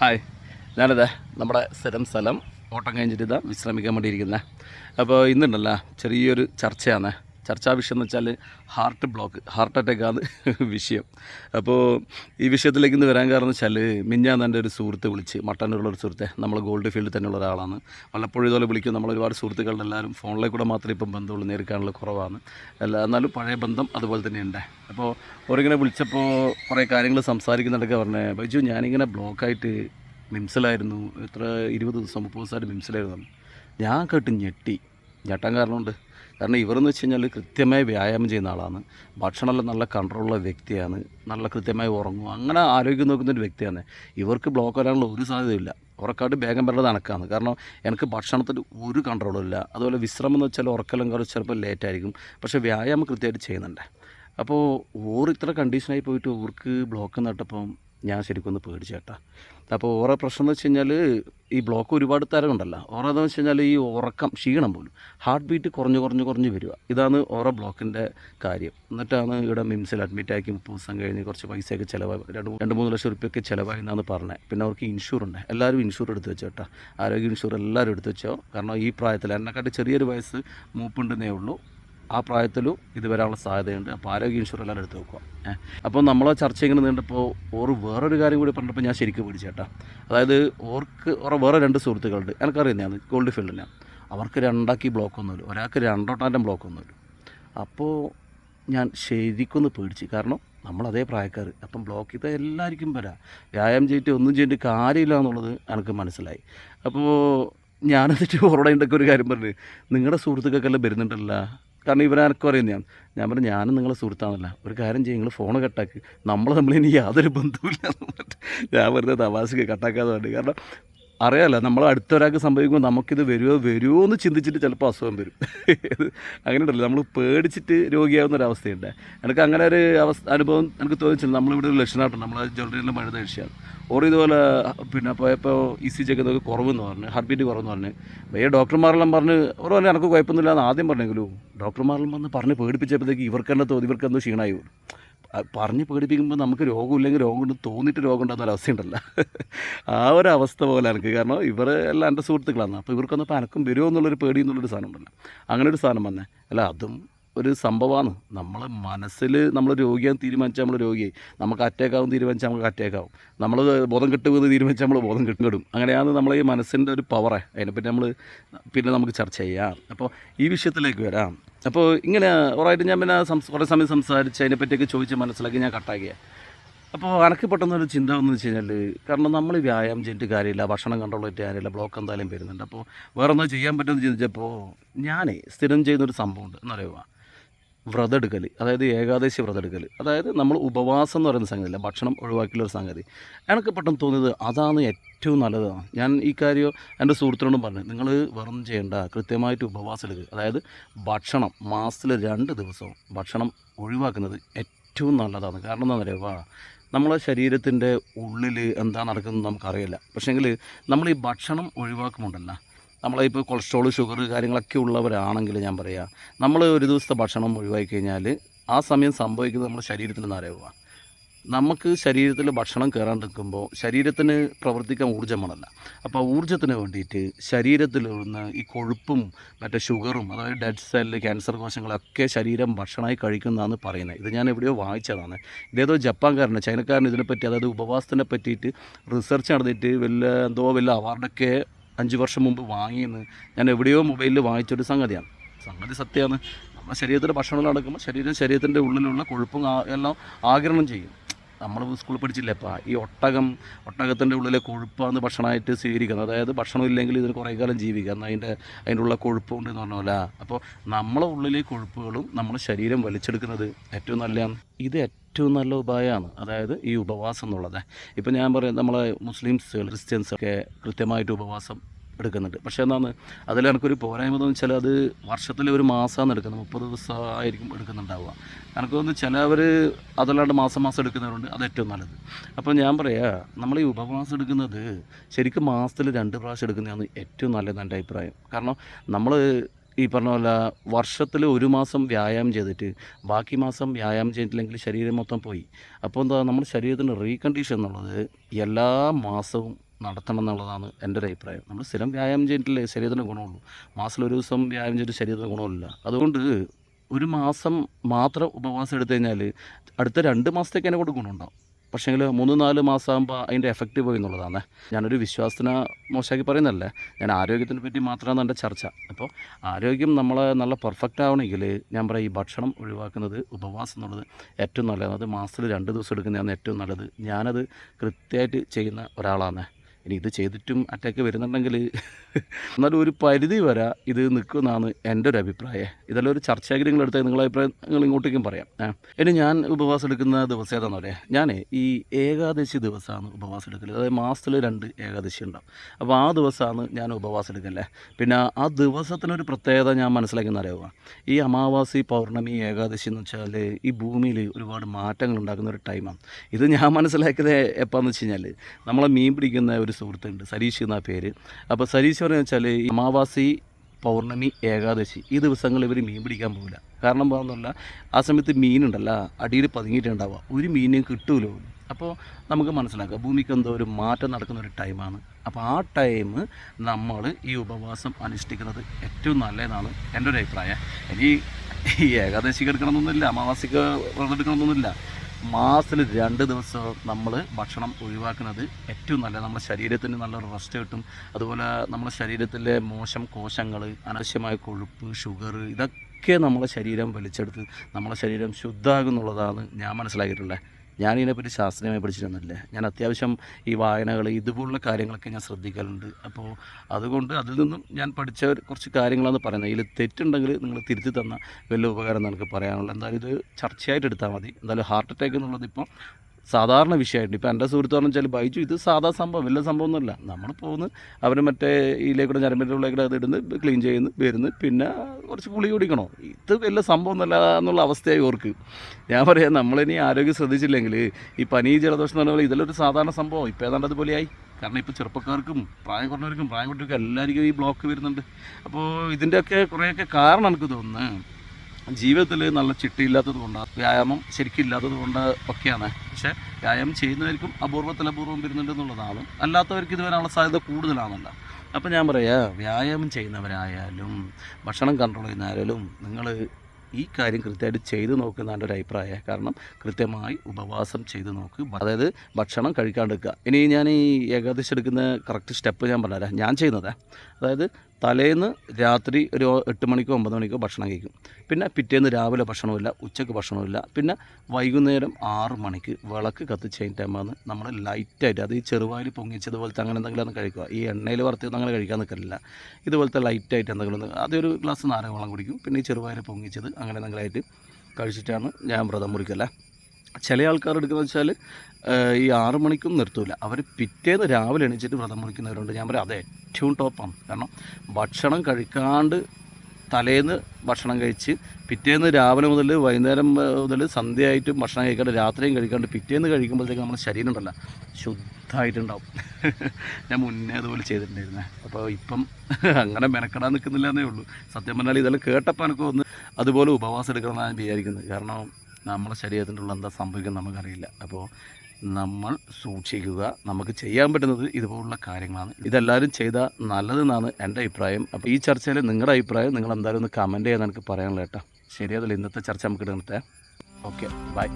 Hi. ഞാനിത് നമ്മുടെ സ്ഥലം സ്ഥലം ഓട്ടം കഴിഞ്ഞിട്ട് ഇതാ വിശ്രമിക്കാൻ വേണ്ടിയിരിക്കുന്നത് അപ്പോൾ ഇന്നുണ്ടല്ലോ ചെറിയൊരു ചർച്ചയാണ്. ചർച്ചാ വിഷയം എന്ന് വെച്ചാൽ ഹാർട്ട് ബ്ലോക്ക് ഹാർട്ട് അറ്റാക്ക് ആണ് വിഷയം. അപ്പോൾ ഈ വിഷയത്തിലേക്ക് ഇന്ന് വരാൻ കാരണം വെച്ചാൽ മിഞ്ഞാന്ന് എന്റെ ഒരു സുഹൃത്ത് വിളിച്ച് മട്ടന്നൂരുള്ള ഒരു സുഹൃത്തെ നമ്മൾ ഗോൾഡ് ഫീൽഡിൽ തന്നെയുള്ള ഒരാളാണ്. വല്ലപ്പോഴും ഇതുപോലെ വിളിക്കും നമ്മൾ ഒരുപാട് സുഹൃത്തുക്കളുടെ എല്ലാവരും ഫോണിലേക്ക് കൂടെ മാത്രമേ ഇപ്പം ബന്ധമുള്ളൂ നേരിടാനുള്ള കുറവാണ്. അല്ല എന്നാലും പഴയ ബന്ധം അതുപോലെ തന്നെ ഉണ്ട്. അപ്പോൾ ഓരിങ്ങനെ വിളിച്ചപ്പോൾ കുറേ കാര്യങ്ങൾ സംസാരിക്കുന്നുണ്ടൊക്കെ പറഞ്ഞേ ബൈജു ഞാനിങ്ങനെ ബ്ലോക്കായിട്ട് മിംസിലായിരുന്നു എത്ര ഇരുപത് ദിവസം മുപ്പത് ദിവസമായിട്ട് മിംസിലായിരുന്നു. ഞാൻ കേട്ട് ഞെട്ടി. ഞെട്ടാൻ കാരണമുണ്ട്. കാരണം ഇവരെന്ന് വെച്ച് കഴിഞ്ഞാൽ കൃത്യമായി വ്യായാമം ചെയ്യുന്ന ആളാണ്. ഭക്ഷണമെല്ലാം നല്ല കൺട്രോളുള്ള വ്യക്തിയാണ്. നല്ല കൃത്യമായി ഉറങ്ങും. അങ്ങനെ ആരോഗ്യം നോക്കുന്ന ഒരു വ്യക്തിയാണ്. ഇവർക്ക് ബ്ലോക്ക് വരാനുള്ള ഒരു സാധ്യതയില്ല. ഉറക്കാട്ട് വേഗം വരേണ്ടത് കണക്കാണ്. കാരണം എനിക്ക് ഭക്ഷണത്തിൽ ഒരു കൺട്രോളും ഇല്ല. അതുപോലെ വിശ്രമം എന്ന് വെച്ചാൽ ഉറക്കെല്ലാം കുറച്ച് ചിലപ്പോൾ ലേറ്റായിരിക്കും പക്ഷേ വ്യായാമം കൃത്യമായിട്ട് ചെയ്യുന്നുണ്ട്. അപ്പോൾ ഓർ ഇത്ര കണ്ടീഷനായി പോയിട്ട് ഓർക്ക് ബ്ലോക്ക് നട്ടപ്പം ഞാൻ ശരിക്കും ഒന്ന് പേടിച്ചേട്ടാ അപ്പോൾ ഓരോ പ്രശ്നം എന്ന് വെച്ച് കഴിഞ്ഞാൽ ഈ ബ്ലോക്ക് ഒരുപാട് തരമുണ്ടല്ലോ. ഓരോന്ന് വെച്ച് കഴിഞ്ഞാൽ ഈ ഉറക്കം ക്ഷീണം പോലും ഹാർട്ട് ബീറ്റ് കുറഞ്ഞ് കുറഞ്ഞ് കുറഞ്ഞ് വരിക. ഇതാണ് ഓരോ ബ്ലോക്കിന്റെ കാര്യം. എന്നിട്ടാണ് ഇവിടെ മിംസിൽ അഡ്മിറ്റ് ആക്കി മുപ്പത് ദിവസം കഴിഞ്ഞ് കുറച്ച് പൈസയൊക്കെ ചിലവായി. രണ്ട് രണ്ട് മൂന്ന് ലക്ഷം റുപ്യൊക്കെ ചിലവായി എന്നാണ് പറഞ്ഞത്. പിന്നെ അവർക്ക് ഇൻഷൂർ ഉണ്ട്. എല്ലാവരും ഇൻഷൂർ എടുത്ത് വെച്ചോ കേട്ടോ. ആരോഗ്യ ഇൻഷൂർ എല്ലാവരും എടുത്ത് വെച്ചോ. കാരണം ഈ പ്രായത്തിൽ എന്നെക്കാട്ടി ചെറിയൊരു വയസ്സ് മൂപ്പുണ്ടെന്നേ ഉള്ളൂ. ആ പ്രായത്തിലും ഇത് വരാനുള്ള സാധ്യതയുണ്ട്. അപ്പോൾ ആരോഗ്യ ഇൻഷുറൻസ് എല്ലാവരും എടുത്ത് വെക്കുക. അപ്പോൾ നമ്മൾ ചർച്ച ഇങ്ങനെ നീണ്ടപ്പോൾ ഓർ വേറൊരു കാര്യം കൂടി പറഞ്ഞപ്പോൾ ഞാൻ ശരിക്കും പിടിച്ചേട്ടാ. അതായത് ഓർക്ക് ഓറെ വേറെ രണ്ട് സുഹൃത്തുക്കളുണ്ട്. എനിക്കറിയുന്നതാണ് ഗോൾഡ് ഫീൽഡിനാണ് അവർക്ക് രണ്ടാക്കി ബ്ലോക്ക് ഒന്നുമില്ല ഒരാൾക്ക് രണ്ടോട്ടാന്റെ ബ്ലോക്ക് ഒന്നുമില്ല അപ്പോൾ ഞാൻ ശരിക്കൊന്ന് പേടിച്ച്. കാരണം നമ്മൾ അതേ പ്രായക്കാർ അപ്പം ബ്ലോക്ക് ചെയ്താൽ എല്ലാവർക്കും വരാം. വ്യായാമം ചെയ്തിട്ട് ഒന്നും ചെയ്തിട്ട് കാര്യമില്ല എന്നുള്ളത് എനിക്ക് മനസ്സിലായി. അപ്പോൾ ഞാനെന്നിട്ട് ഓറോടെ ഉണ്ടൊക്കെ ഒരു കാര്യം പറഞ്ഞു. നിങ്ങളുടെ സുഹൃത്തുക്കൾക്കെല്ലാം വരുന്നുണ്ടല്ലോ. കാരണം ഇവരെ എനക്കും അറിയുന്നതാണ് ഞാൻ പറഞ്ഞു ഞാനും നിങ്ങളെ സുഹൃത്താണല്ല. ഒരു കാര്യം ചെയ്യും നിങ്ങൾ ഫോൺ കട്ടാക്കി. നമ്മൾ തമ്മിൽ യാതൊരു ബന്ധവുമില്ല ഞാൻ വെറുതെ തമാശക്ക് കട്ടാക്കാതെ വേണ്ടി കാരണം അറിയാമല്ലോ നമ്മൾ അടുത്തൊരാൾക്ക് സംഭവിക്കുമ്പോൾ നമുക്കിത് വരുമോ വരുമോ എന്ന് ചിന്തിച്ചിട്ട് ചിലപ്പോൾ അസുഖം വരും. അങ്ങനെ ഉണ്ടല്ലോ. നമ്മൾ പേടിച്ചിട്ട് രോഗിയാവുന്ന ഒരു അവസ്ഥയുണ്ട് എനിക്ക് അങ്ങനെ ഒരു അവസ്ഥ അനുഭവം എനിക്ക് തോന്നിച്ചില്ല നമ്മളിവിടെ ഒരു ലക്ഷണമായിട്ടുണ്ട് നമ്മൾ ജ്വല്ലറിയിൽ മഴ തേടിച്ചാണ് ഓർ ഇതുപോലെ പിന്നെ പോയപ്പോൾ ഇ സി ചെക്ക് നോക്കി കുറവെന്ന് പറഞ്ഞു ഹാർട്ട് ബീറ്റ് കുറവെന്ന് പറഞ്ഞു. വേറെ ഡോക്ടർമാരെല്ലാം പറഞ്ഞ് ഓരോ പറഞ്ഞു എനിക്ക് കുഴപ്പമൊന്നുമില്ല എന്ന് ആദ്യം പറഞ്ഞെങ്കിലും ഡോക്ടർമാരെല്ലാം വന്ന് പറഞ്ഞ് പേടിപ്പിച്ചപ്പോഴത്തേക്ക് ഇവർക്ക് തന്നെ ഇവർക്കെന്തോ ക്ഷീണമായി പറഞ്ഞ് പേടിപ്പിക്കുമ്പോൾ നമുക്ക് രോഗമില്ലെങ്കിൽ രോഗം കൊണ്ട് തോന്നിയിട്ട് രോഗം ഉണ്ടാകുന്ന ഒരവസ്ഥയുണ്ടല്ലോ ആ ഒരു അവസ്ഥ പോലെ എനിക്ക് കാരണം ഇവർ എല്ലാം എന്റെ സുഹൃത്തുക്കളാണ്. അപ്പോൾ ഇവർക്കൊന്നും ഇപ്പോൾ അനക്കും വരുമോ എന്നുള്ളൊരു പേടി എന്നുള്ളൊരു സാധനം ഉണ്ടല്ലോ. അങ്ങനെ ഒരു സാധനം വന്നേ. അല്ല അതും ഒരു സംഭവമാണ് നമ്മൾ മനസ്സിൽ നമ്മൾ രോഗിയാന്ന് തീരുമാനിച്ചാൽ നമ്മൾ രോഗിയായി നമുക്ക് അറ്റാക്ക് ആവും തീരുമാനിച്ചാൽ നമുക്ക് അറ്റാക്ക് ആവും നമ്മൾ ബോധം കിട്ടുമെന്ന് തീരുമാനിച്ചാൽ നമ്മൾ ബോധം കിട്ടും അങ്ങനെയാണ് നമ്മളെ ഈ മനസ്സിന്റെ ഒരു പവറേ അതിനെപ്പറ്റി നമ്മൾ പിന്നെ നമുക്ക് ചർച്ച ചെയ്യാം. അപ്പോൾ ഈ വിഷയത്തിലേക്ക് വരാം. അപ്പോൾ ഇങ്ങനെ ഓറായിട്ട് ഞാൻ പിന്നെ സംസ് കുറേ സമയം സംസാരിച്ച് അതിനെപ്പറ്റിയൊക്കെ ചോദിച്ച് മനസ്സിലാക്കി ഞാൻ കട്ടാക്കിയ അപ്പോൾ അനക്ക് പെട്ടെന്നൊരു ചിന്ത എന്ന് വെച്ച് കഴിഞ്ഞാൽ കാരണം നമ്മൾ വ്യായാമം ചെയ്തിട്ട് കാര്യമില്ല ഭക്ഷണം കണ്ട്രോൾ ചെയ്തിട്ട് കാര്യമില്ല ബ്ലോക്ക് എന്തായാലും വരുന്നുണ്ട്. അപ്പോൾ വേറെ ഒന്നും ചെയ്യാൻ പറ്റുമെന്ന് ചിന്തിച്ചപ്പോൾ ഞാനേ സ്ഥിരം ചെയ്യുന്നൊരു സംഭവമുണ്ട്. എന്നറിയുക വ്രതം എടുക്കൽ അതായത് ഏകാദശി വ്രതെടുക്കൽ അതായത് നമ്മൾ ഉപവാസം എന്ന് പറയുന്ന സംഗതിയില്ല ഭക്ഷണം ഒഴിവാക്കിയുള്ള ഒരു സംഗതി. എനിക്ക് പെട്ടെന്ന് തോന്നിയത് അതാണ് ഏറ്റവും നല്ലതാണ് ഞാൻ ഈ കാര്യം എന്റെ സുഹൃത്തിനോടും പറഞ്ഞു നിങ്ങൾ വെറും ചെയ്യേണ്ട കൃത്യമായിട്ട് ഉപവാസം എടുക്കുക അതായത് ഭക്ഷണം മാസത്തിൽ രണ്ട് ദിവസവും ഭക്ഷണം ഒഴിവാക്കുന്നത് ഏറ്റവും നല്ലതാണ്. കാരണം എന്താ പറയുക നമ്മളെ ശരീരത്തിന്റെ ഉള്ളിൽ എന്താ നടക്കുന്നത് നമുക്കറിയില്ല. പക്ഷേങ്കിൽ നമ്മൾ ഈ ഭക്ഷണം ഒഴിവാക്കുമുണ്ടല്ലോ നമ്മളെ ഇപ്പോൾ കൊളസ്ട്രോൾ ഷുഗർ കാര്യങ്ങളൊക്കെ ഉള്ളവരാണെങ്കിൽ ഞാൻ പറയാം നമ്മൾ ഒരു ദിവസത്തെ ഭക്ഷണം ഒഴിവാക്കി കഴിഞ്ഞാൽ ആ സമയം സംഭവിക്കുന്നത് നമ്മുടെ ശരീരത്തിൽ നിന്ന് അറിയുക നമുക്ക് ശരീരത്തിൽ ഭക്ഷണം കയറാൻ നിൽക്കുമ്പോൾ ശരീരത്തിന് പ്രവർത്തിക്കാൻ ഊർജം വേണമല്ല. അപ്പോൾ ഊർജത്തിന് വേണ്ടിയിട്ട് ശരീരത്തിൽ നിന്ന് ഈ കൊഴുപ്പും മറ്റേ ഷുഗറും അതായത് ഡെഡ് സെല്ല് ക്യാൻസർ കോശങ്ങളൊക്കെ ശരീരം ഭക്ഷണമായി കഴിക്കുന്നതാണ് പറയുന്നത്. ഇത് ഞാൻ എവിടെയോ വായിച്ചതാണ്. ഇതേതോ ജപ്പാൻകാരനെ ചൈനക്കാരൻ ഇതിനെപ്പറ്റി അതായത് ഉപവാസത്തിനെ പറ്റിയിട്ട് റിസർച്ച് നടന്നിട്ട് വലിയ എന്തോ വല്ല അവാർഡൊക്കെ അഞ്ച് വർഷം മുമ്പ് വാങ്ങിയെന്ന് ഞാൻ എവിടെയോ മൊബൈലിൽ വായിച്ചൊരു സംഗതിയാണ്. സംഗതി സത്യമാണ്. നമ്മുടെ ശരീരത്തിന്റെ ഭക്ഷണങ്ങൾ നടക്കുമ്പോൾ ശരീരം ശരീരത്തിന്റെ ഉള്ളിലുള്ള കൊഴുപ്പും എല്ലാം ആഗിരണം ചെയ്യും. നമ്മൾ സ്കൂളിൽ പഠിച്ചില്ലേ? അപ്പം ഈ ഒട്ടകം ഒട്ടകത്തിന്റെ ഉള്ളിലെ കൊഴുപ്പാണ് ഭക്ഷണമായിട്ട് സ്വീകരിക്കുന്നത്. അതായത് ഭക്ഷണം ഇല്ലെങ്കിൽ ഇതിന് കുറേ കാലം ജീവിക്കുക. എന്നാൽ അതിന്റെ അതിന്റെ ഉള്ള കൊഴുപ്പുണ്ട് എന്ന് പറഞ്ഞ പോലെ. അപ്പോൾ നമ്മളെ ഉള്ളിലെ കൊഴുപ്പുകളും നമ്മുടെ ശരീരം വലിച്ചെടുക്കുന്നത് ഏറ്റവും നല്ലതാണ്. ഇത് ഏറ്റവും നല്ല ഉപായമാണ്. അതായത് ഈ ഉപവാസം എന്നുള്ളത്. ഇപ്പം ഞാൻ പറയാം നമ്മളെ മുസ്ലിംസ് ക്രിസ്ത്യൻസ് ഒക്കെ കൃത്യമായിട്ട് ഉപവാസം എടുക്കുന്നുണ്ട്. പക്ഷേ എന്താണ് അതിൽ എനിക്കൊരു പോരായ്മ എന്ന് വെച്ചാൽ അത് വർഷത്തിൽ ഒരു മാസമാണ് എടുക്കുന്നത്. മുപ്പത് ദിവസമായിരിക്കും എടുക്കുന്നുണ്ടാവുക. എനിക്ക് തോന്നുന്നു ചിലവർ അതല്ലാണ്ട് മാസം മാസം എടുക്കുന്നവരുണ്ട്. അത് ഏറ്റവും നല്ലത്. അപ്പോൾ ഞാൻ പറയാ നമ്മൾ ഈ ഉപവാസം എടുക്കുന്നത് ശരിക്കും മാസത്തിൽ രണ്ട് പ്രാവശ്യം എടുക്കുന്നതാണ് ഏറ്റവും നല്ലത് എന്റെ അഭിപ്രായം. കാരണം നമ്മൾ ഈ പറഞ്ഞ പോലെ വർഷത്തിൽ ഒരു മാസം വ്യായാമം ചെയ്തിട്ട് ബാക്കി മാസം വ്യായാമം ചെയ്തിട്ടില്ലെങ്കിൽ ശരീരം മൊത്തം പോയി. അപ്പോൾ എന്താ നമ്മുടെ ശരീരത്തിന്റെ റീകണ്ടീഷൻ എന്നുള്ളത് എല്ലാ മാസവും നടത്തണം എന്നുള്ളതാണ് എന്റെ ഒരു അഭിപ്രായം. നമ്മൾ സ്ഥിരം വ്യായാമം ചെയ്തിട്ടില്ലേ? ശരീരത്തിന് ഗുണമുള്ളൂ. മാസത്തിൽ ഒരു ദിവസം വ്യായാമം ചെയ്തിട്ട് ശരീരത്തിന് ഗുണമില്ല. അതുകൊണ്ട് ഒരു മാസം മാത്രം ഉപവാസം എടുത്തു കഴിഞ്ഞാൽ അടുത്ത രണ്ട് മാസത്തേക്ക് അതിനെ കൊണ്ട് ഗുണമുണ്ടാവും. പക്ഷേങ്കിൽ മൂന്ന് നാല് മാസമാകുമ്പോൾ അതിന്റെ എഫക്റ്റ് പോയി എന്നുള്ളതാണ്. ഞാനൊരു വിശ്വാസത്തിന് മോശമാക്കി പറയുന്നതല്ല. ഞാൻ ആരോഗ്യത്തിനെ പറ്റി മാത്രമാണ് എന്റെ ചർച്ച. അപ്പോൾ ആരോഗ്യം നമ്മളെ നല്ല പെർഫെക്റ്റ് ആവണമെങ്കിൽ ഞാൻ പറയാം ഈ ഭക്ഷണം ഒഴിവാക്കുന്നത് ഉപവാസം എന്നുള്ളത് ഏറ്റവും നല്ലതാണ് അത് മാസത്തിൽ രണ്ട് ദിവസം എടുക്കുന്നതാണ് ഏറ്റവും നല്ലത്. ഞാനത് കൃത്യമായിട്ട് ചെയ്യുന്ന ഒരാളാണ്. ഇനി ഇത് ചെയ്തിട്ടും അറ്റാക്ക് വരുന്നുണ്ടെങ്കിൽ എന്നാലും ഒരു പരിധി വരെ ഇത് നിൽക്കുമെന്നാണ് എന്റെ ഒരു അഭിപ്രായം. ഇതെല്ലാം ഒരു ചർച്ചയാക്കി എടുത്താൽ നിങ്ങളെ അഭിപ്രായം നിങ്ങൾ ഇങ്ങോട്ടേക്കും പറയാം. ഇനി ഞാൻ ഉപവാസം എടുക്കുന്ന ദിവസം ഏതാണെന്ന് പറയാം ഞാൻ ഈ ഏകാദശി ദിവസമാണ് ഉപവാസം എടുക്കൽ അതായത് മാസത്തിൽ രണ്ട് ഏകാദശി ഉണ്ടാവും. അപ്പോൾ ആ ദിവസമാണ് ഞാൻ ഉപവാസം എടുക്കല്ലേ പിന്നെ ആ ദിവസത്തിനൊരു പ്രത്യേകത ഞാൻ മനസ്സിലാക്കുന്ന അറിയുക ഈ അമാവാസി പൗർണമി ഏകാദശി എന്ന് വെച്ചാൽ ഈ ഭൂമിയിൽ ഒരുപാട് മാറ്റങ്ങൾ ഉണ്ടാക്കുന്ന ഒരു ടൈമാണ് ഇത് ഞാൻ മനസ്സിലാക്കിയത് എപ്പോഴെന്ന് വെച്ച് കഴിഞ്ഞാൽ നമ്മളെ മീൻ പിടിക്കുന്ന ഒരു സുഹൃത്തുണ്ട്. സരീഷ് എന്നാ പേര്. അപ്പോൾ സരീഷ് പറഞ്ഞു വെച്ചാൽ അമാവാസി പൗർണമി ഏകാദശി ഈ ദിവസങ്ങൾ ഇവർ മീൻ പിടിക്കാൻ പോകില്ല കാരണം എന്താണെന്നല്ല ആ സമയത്ത് മീനുണ്ടല്ല അടിയിൽ പതുങ്ങിയിട്ടുണ്ടാവുക. ഒരു മീനും കിട്ടൂലോ? അപ്പോൾ നമുക്ക് മനസ്സിലാക്കാം ഭൂമിക്ക് എന്തോ ഒരു മാറ്റം നടക്കുന്ന ഒരു ടൈമാണ്. അപ്പോൾ ആ ടൈം നമ്മൾ ഈ ഉപവാസം അനുഷ്ഠിക്കുന്നത് ഏറ്റവും നല്ലതെന്നാണ് എന്റെ ഒരു അഭിപ്രായം. ഇനി ഈ ഏകാദശിക്ക് എടുക്കണമെന്നൊന്നുമില്ല അമാവാസിക്ക് എടുക്കണമെന്നൊന്നുമില്ല. മാസത്തിൽ രണ്ട് ദിവസം നമ്മൾ ഭക്ഷണം ഒഴിവാക്കുന്നത് ഏറ്റവും നല്ല നമ്മുടെ ശരീരത്തിന് നല്ലൊരു റെസ്റ്റ് കിട്ടും. അതുപോലെ നമ്മുടെ ശരീരത്തിലെ മോശം കോശങ്ങൾ അനാവശ്യമായ കൊഴുപ്പ് ഷുഗർ ഇതൊക്കെ നമ്മളെ ശരീരം വലിച്ചെടുത്ത് നമ്മളെ ശരീരം ശുദ്ധമാകുന്നുള്ളതാണ് ഞാൻ മനസ്സിലാക്കിയിട്ടുള്ളത്. ഞാൻ ഇതിനെപ്പറ്റി ശാസ്ത്രീയമായി പഠിച്ചിരുന്നില്ല ഞാൻ അത്യാവശ്യം ഈ വായനകൾ ഇതുപോലുള്ള കാര്യങ്ങളൊക്കെ ഞാൻ ശ്രദ്ധിക്കലുണ്ട് അപ്പോൾ അതുകൊണ്ട് അതിൽ നിന്നും ഞാൻ പഠിച്ച കുറച്ച് കാര്യങ്ങളാണ് പറയുന്നത്. ഇതിൽ തെറ്റുണ്ടെങ്കിൽ നിങ്ങൾ തിരുത്തി തന്ന വലിയ ഉപകാരം എനിക്ക് പറയാനുള്ളത് എന്തായാലും ഇത് ചർച്ചയായിട്ട് എടുത്താൽ മതി. എന്തായാലും ഹാർട്ട് അറ്റാക്ക് എന്നുള്ളത് ഇപ്പോൾ സാധാരണ വിഷയമായിട്ട്. ഇപ്പോൾ എന്റെ സുഹൃത്ത് പറഞ്ഞു വെച്ചാൽ ബൈജു ഇത് സാധാ സംഭവം വലിയ സംഭവമൊന്നുമല്ല. നമ്മൾ പോകുന്നു അവർ മറ്റേ ഇതിലേക്കൂടെ ഞരമ്പിന്റെ ഉള്ളിലേക്കൂടെ അത് ഇടുന്നു ക്ലീൻ ചെയ്യുന്നു വരുന്നു. പിന്നെ കുറച്ച് പുളി കുടിക്കണോ? ഇത് വലിയ സംഭവം ഒന്നുമല്ല എന്നുള്ള അവസ്ഥയായി ഓർക്ക്. ഞാൻ പറയാം നമ്മളിനി ആരോഗ്യം ശ്രദ്ധിച്ചില്ലെങ്കിൽ ഈ പനി ജലദോഷം എന്ന് പറഞ്ഞാൽ ഇതിലൊരു സാധാരണ സംഭവം. ഇപ്പോൾ ഏതാണ്ട് അതുപോലെയായി. കാരണം ഇപ്പോൾ ചെറുപ്പക്കാർക്കും പ്രായം കുറഞ്ഞവർക്കും പ്രായം കുട്ടികൾക്കും എല്ലാവർക്കും ഈ ബ്ലോക്ക് വരുന്നുണ്ട്. അപ്പോൾ ഇതിന്റെയൊക്കെ കുറേയൊക്കെ കാരണം എനിക്ക് തോന്നുന്നത് ജീവിതത്തിൽ നല്ല ചിട്ടയില്ലാത്തത് കൊണ്ട് വ്യായാമം ശരിക്കും ഇല്ലാത്തത് കൊണ്ട് ഒക്കെയാണ്. പക്ഷേ വ്യായാമം ചെയ്യുന്നവർക്കും അപൂർവത്തിൽ അപൂർവം വരുന്നുണ്ടെന്നുള്ളതാണ് അല്ലാത്തവർക്ക് ഇത് വരാനുള്ള സാധ്യത കൂടുതലാണല്ലോ അപ്പോൾ ഞാൻ പറയുക വ്യായാമം ചെയ്യുന്നവരായാലും ഭക്ഷണം കൺട്രോൾ ചെയ്യുന്നവരായാലും നിങ്ങൾ ഈ കാര്യം കൃത്യമായിട്ട് ചെയ്തു നോക്കുന്നതാണ് ഒരു അഭിപ്രായം. കാരണം കൃത്യമായി ഉപവാസം ചെയ്തു നോക്ക്. അതായത് ഭക്ഷണം കഴിക്കാണ്ടിരിക്കുക ഇനി ഞാൻ ഈ ഏകാദശി എടുക്കുന്ന കറക്റ്റ് സ്റ്റെപ്പ് ഞാൻ പറഞ്ഞുതരാം. ഞാൻ ചെയ്യുന്നത്. അതായത് തലേന്ന് രാത്രി ഒരു എട്ട് മണിക്കോ ഒമ്പത് മണിക്കോ ഭക്ഷണം കഴിക്കും. പിന്നെ പിറ്റേന്ന് രാവിലെ ഭക്ഷണമില്ല ഉച്ചയ്ക്ക് ഭക്ഷണമില്ല പിന്നെ വൈകുന്നേരം ആറ് മണിക്ക് വിളക്ക് കത്തിച്ച് കഴിഞ്ഞ ടൈമാണ് നമ്മൾ ലൈറ്റായിട്ട് അത് ഈ ചെറുവായിൽ പൊങ്ങിച്ചതുപോലത്തെ അങ്ങനെ എന്തെങ്കിലും ഒന്ന് കഴിക്കുക. ഈ എണ്ണയിൽ വറുത്തത് അങ്ങനെ കഴിക്കാൻ നിൽക്കലില്ല. ഇതുപോലത്തെ ലൈറ്റായിട്ട് എന്തെങ്കിലും ഒന്ന് അതൊരു ഗ്ലാസ് നാരങ്ങ വെള്ളം കുടിക്കും. പിന്നെ ഈ ചെറുവായിൽ പൊങ്ങിച്ചത് അങ്ങനെ എന്തെങ്കിലും ആയിട്ട് കഴിച്ചിട്ടാണ് ഞാൻ വ്രതം മുറിക്കല്ലേ ചില ആൾക്കാർ എടുക്കുന്നത് വെച്ചാൽ ഈ ആറ് മണിക്കും നിർത്തൂല. അവർ പിറ്റേന്ന് രാവിലെ എണീച്ചിട്ട് വ്രതം മുറിക്കുന്നവരുണ്ട്. ഞാൻ പറയാം അത് ഏറ്റവും ടോപ്പാണ്. കാരണം ഭക്ഷണം കഴിക്കാണ്ട് തലേന്ന് ഭക്ഷണം കഴിച്ച് പിറ്റേന്ന് രാവിലെ മുതൽ വൈകുന്നേരം മുതൽ സന്ധ്യയായിട്ട് ഭക്ഷണം കഴിക്കാണ്ട് രാത്രിയും കഴിക്കാണ്ട് പിറ്റേന്ന് കഴിക്കുമ്പോഴത്തേക്ക് നമ്മുടെ ശരീരം ഉണ്ടല്ലോ ശുദ്ധമായിട്ടുണ്ടാവും ഞാൻ മുന്നേ അതുപോലെ ചെയ്തിട്ടുണ്ടായിരുന്നേ. അപ്പോൾ ഇപ്പം അങ്ങനെ മെനക്കെടാൻ നിൽക്കുന്നില്ല എന്നേ ഉള്ളൂ. സത്യം പറഞ്ഞാൽ ഇതെല്ലാം കേട്ടപ്പോൾ എനിക്ക് ഒന്ന് അതുപോലെ ഉപവാസം എടുക്കണമെന്നാണ് ഞാൻ വിചാരിക്കുന്നത്. കാരണം നമ്മളെ ശരീരത്തിലുള്ള എന്താ സംഭവിക്കുന്നത് നമുക്കറിയില്ല. അപ്പോൾ നമ്മൾ സൂക്ഷിക്കുക. നമുക്ക് ചെയ്യാൻ പറ്റുന്നത് ഇതുപോലുള്ള കാര്യങ്ങളാണ്. ഇതെല്ലാവരും ചെയ്താൽ നല്ലതെന്നാണ് എന്റെ അഭിപ്രായം. അപ്പോൾ ഈ ചർച്ചയിൽ നിങ്ങളുടെ അഭിപ്രായം നിങ്ങൾ എന്തായാലും ഒന്ന് കമന്റ് ചെയ്യാൻ എനിക്ക് പറയാനുള്ള കേട്ടോ. ശരി അതിൽ ഇന്നത്തെ ചർച്ച നമുക്ക് നിർത്താം. Okay bye.